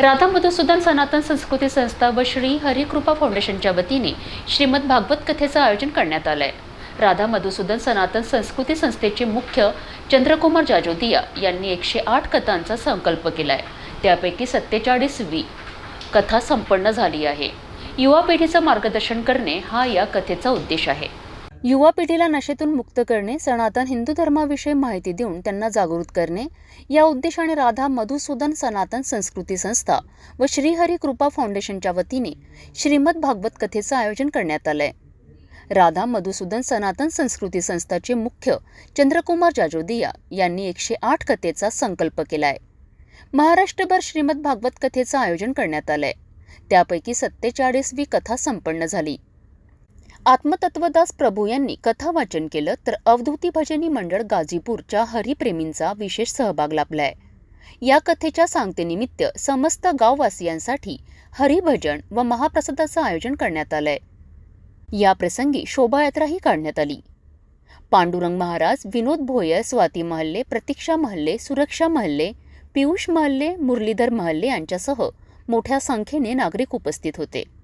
राधा मधुसूदन सनातन संस्कृती संस्था व श्री हरिकृपा फाउंडेशनच्या वतीने श्रीमद भागवत कथेचं आयोजन करण्यात आलं आहे राधा मधुसूदन सनातन संस्कृती संस्थेचे मुख्य चंद्रकुमार जाजोदिया यांनी एकशे आठ कथांचा संकल्प केला आहे त्यापैकी सत्तेचाळीसवी कथा संपन्न झाली आहे. युवा पिढीचं मार्गदर्शन करणे हा या कथेचा उद्देश आहे. युवा पिढीला नशेतून मुक्त करणे सनातन हिंदू धर्माविषयी माहिती देऊन त्यांना जागृत करणे या उद्देशाने राधा मधुसूदन सनातन संस्कृती संस्था व श्रीहरी कृपा फाउंडेशनच्या वतीने श्रीमद भागवत कथेचं आयोजन करण्यात आलंय. राधा मधुसूदन सनातन संस्कृती संस्थाचे मुख्य चंद्रकुमार जाजोदिया यांनी एकशे आठ कथेचा संकल्प केलाय. महाराष्ट्रभर श्रीमद भागवत कथेचं आयोजन करण्यात आलंय. त्यापैकी सत्तेचाळीसवी कथा संपन्न झाली. आत्मतत्वदास प्रभू यांनी कथावाचन केलं तर अवधूती भजनी मंडळ गाझीपूरच्या हरिप्रेमींचा विशेष सहभाग लाभलाय. या कथेच्या सांगतेनिमित्त समस्त गाववासियांसाठी हरिभजन व महाप्रसादाचं आयोजन करण्यात आलंय. या प्रसंगी शोभायात्राही काढण्यात आली. पांडुरंग महाराज विनोद भोयर स्वाती महल्ले प्रतीक्षा महल्ले सुरक्षा महल्ले पियुष महल्ले मुरलीधर महल्ले यांच्यासह मोठ्या संख्येने नागरिक उपस्थित होते.